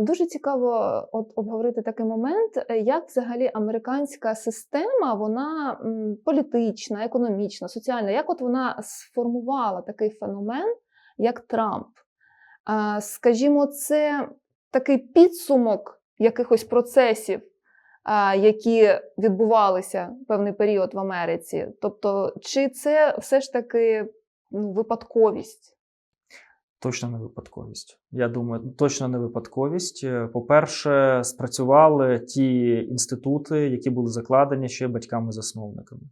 Дуже цікаво от обговорити такий момент, е, як взагалі американська система, вона політична, економічна, соціальна, як от вона сформувала такий феномен, як Трамп. Скажімо, це такий підсумок якихось процесів, які відбувалися певний період в Америці. Тобто, чи це все ж таки ну, випадковість? Точно не випадковість. Я думаю, точно не випадковість. Е, По-перше, спрацювали ті інститути, які були закладені ще батьками-засновниками.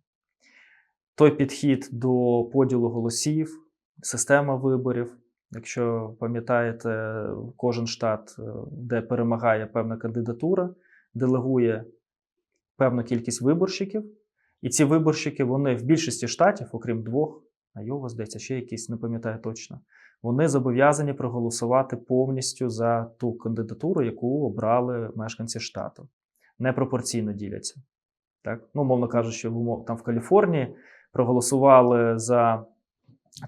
Той підхід до поділу голосів, система виборів. Якщо пам'ятаєте, кожен штат, е, де перемагає певна кандидатура, делегує певну кількість виборщиків, і ці виборщики вони в більшості штатів, окрім двох, Айова, здається, ще якісь, не пам'ятаю точно, вони зобов'язані проголосувати повністю за ту кандидатуру, яку обрали мешканці штату. Непропорційно діляться. Так? Ну, мовно кажучи, там в Каліфорнії проголосували за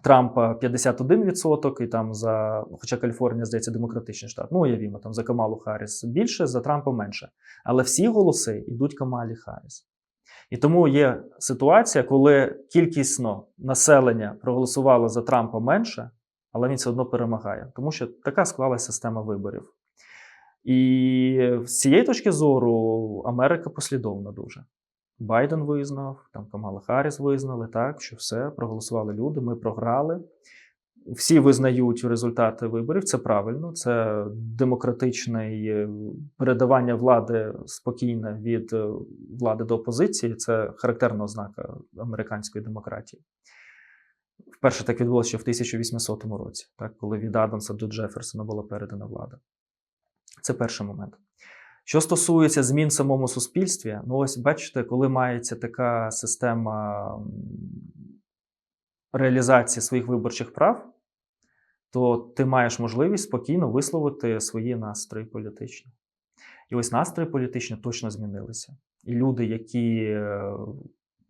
Трампа 51%, і там за, хоча Каліфорнія, здається, демократичний штат. Ну, уявімо, там за Камалу Харріс більше, за Трампа менше. Але всі голоси йдуть Камалі Харріс. І тому є ситуація, коли кількісно населення проголосувало за Трампа менше, але він все одно перемагає, тому що така склалася система виборів. І з цієї точки зору Америка послідовна дуже. Байден визнав, там Камала Харріс визнали, так, що все, проголосували люди, ми програли. Всі визнають результати виборів, це правильно, це демократичне е, передавання влади спокійне від е, влади до опозиції. Це характерна ознака американської демократії. Вперше так відбулося ще в 1800 році, так, коли від Адамса до Джеферсона була передана влада. Це перший момент. Що стосується змін в самому суспільстві, ну ось бачите, коли мається така система реалізації своїх виборчих прав, то ти маєш можливість спокійно висловити свої настрої політичні. І ось настрої політичні точно змінилися. І люди, які е,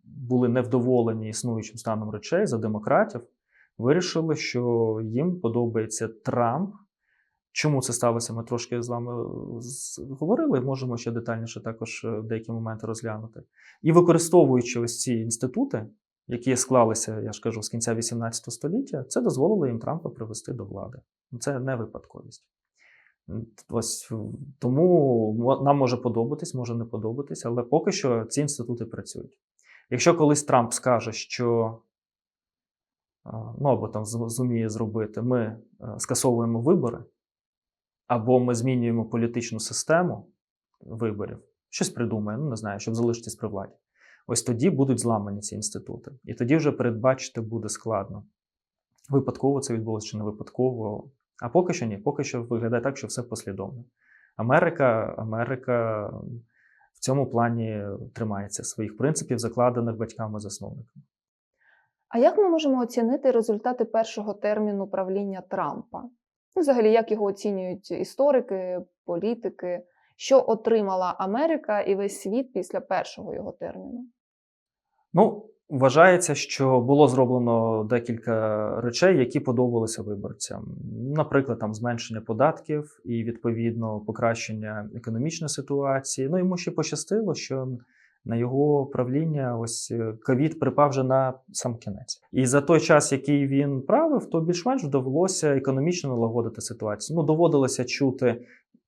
були невдоволені існуючим станом речей за демократів, вирішили, що їм подобається Трамп. Чому це сталося? Ми трошки з вами говорили, можемо ще детальніше також е, деякі моменти розглянути. І використовуючи ось ці інститути, які склалися, я ж кажу, з кінця 18 століття, це дозволило їм Трампа привести до влади. Ну, Це не випадковість. Ось тому нам може подобатись, може не подобатись, але поки що ці інститути працюють. Якщо колись Трамп скаже, що ну або там зуміє зробити, ми е, скасовуємо вибори, або ми змінюємо політичну систему виборів, щось придумає, ну не знаю, щоб залишитись при владі. Ось тоді будуть зламані ці інститути. І тоді вже передбачити буде складно. Випадково це відбулося чи не випадково. А поки що ні, поки що виглядає так, що все послідовно. Америка, Америка в цьому плані тримається своїх принципів, закладених батьками-засновниками. А як ми можемо оцінити результати першого терміну правління Трампа? Ну, взагалі, як його оцінюють історики, політики? Що отримала Америка і весь світ після першого його терміну? Ну, вважається, що було зроблено декілька речей, які подобалися виборцям. Наприклад, там зменшення податків і відповідно покращення економічної ситуації. Ну йому ще пощастило, що на його правління ось е, ковід припав вже на сам кінець. І за той час, який він правив, то більш-менш довелося економічно налагодити ситуацію. Ну, доводилося чути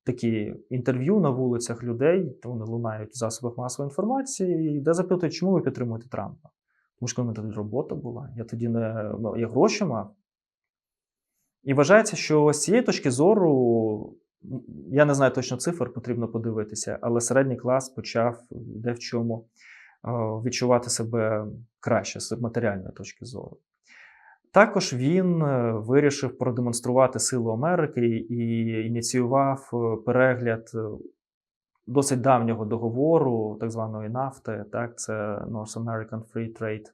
такі інтерв'ю на вулицях людей, вони лунають в засобах масової інформації, де запитують, чому ви підтримуєте Трампа. Тому що в мене тоді робота була, я тоді не ну, я гроші мав. І вважається, що з цієї точки зору, я не знаю точно цифр, потрібно подивитися, але середній клас почав де в чому відчувати себе краще з матеріальної точки зору. Також він е, вирішив продемонструвати силу Америки і ініціював е, перегляд е, досить давнього договору, так званої нафти, так, це North American Free Trade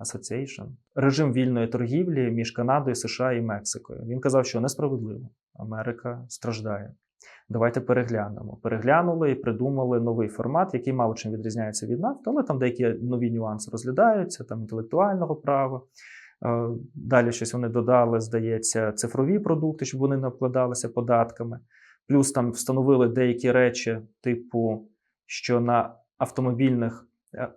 Association, режим вільної торгівлі між Канадою, США і Мексикою. Він казав, що несправедливо. Америка страждає. Давайте переглянемо. Переглянули і придумали новий формат, який мало чим відрізняється від нафти, але там деякі нові нюанси розглядаються, там інтелектуального права. Е, Далі щось вони додали, здається, цифрові продукти, щоб вони не обкладалися податками. Плюс там встановили деякі речі, типу, що на автомобільних е,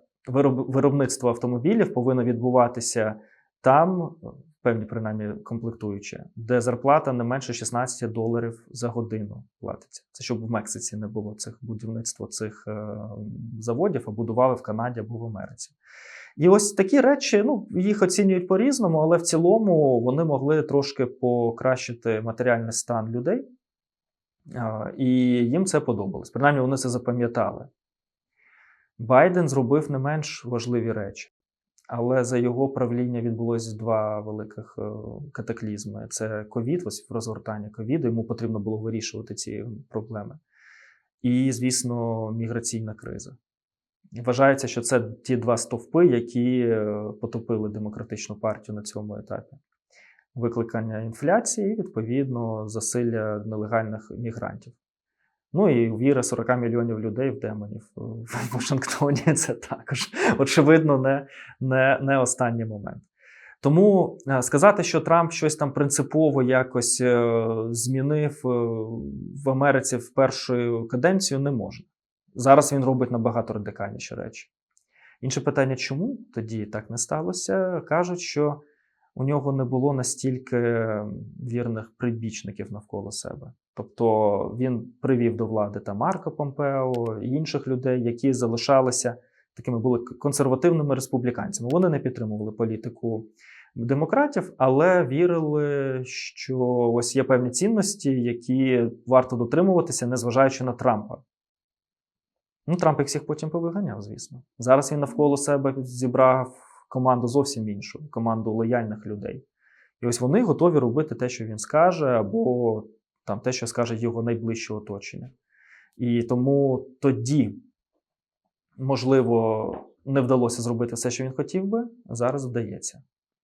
виробництво автомобілів повинно відбуватися там, певні принаймні комплектуючі, де зарплата не менше 16 доларів за годину платиться. Це щоб в Мексиці не було цих будівництва цих е, заводів, а будували в Канаді або в Америці. І ось такі речі, ну, їх оцінюють по-різному, але в цілому вони могли трошки покращити матеріальний стан людей. І їм це подобалось. Принаймні, вони це запам'ятали. Байден зробив не менш важливі речі, але за його правління відбулось два великих е, катаклізми: це ковід, ось розгортання ковіду. Йому потрібно було вирішувати ці проблеми. І, звісно, міграційна криза. Вважається, що це ті два стовпи, які е, потопили демократичну партію на цьому етапі. Викликання інфляції і, відповідно, засилля нелегальних мігрантів. Ну і віра 40 мільйонів людей в демонів в Вашингтоні. Це також, очевидно, не, не, не останній момент. Тому е, сказати, що Трамп щось там принципово якось е, змінив е, в Америці в першу каденцію, не можна. Зараз він робить набагато радикальніші речі. Інше питання, чому тоді так не сталося? Кажуть, що у нього не було настільки вірних прибічників навколо себе. Тобто він привів до влади та Марка Помпео і інших людей, які залишалися такими були консервативними республіканцями. Вони не підтримували політику демократів, але вірили, що ось є певні цінності, які варто дотримуватися, незважаючи на Трампа. Ну, Трамп їх всіх потім повиганяв, звісно. Зараз він навколо себе зібрав команду зовсім іншу, команду лояльних людей. І ось вони готові робити те, що він скаже, або там те, що скаже його найближче оточення. І тому тоді, можливо, не вдалося зробити все, що він хотів би, зараз вдається.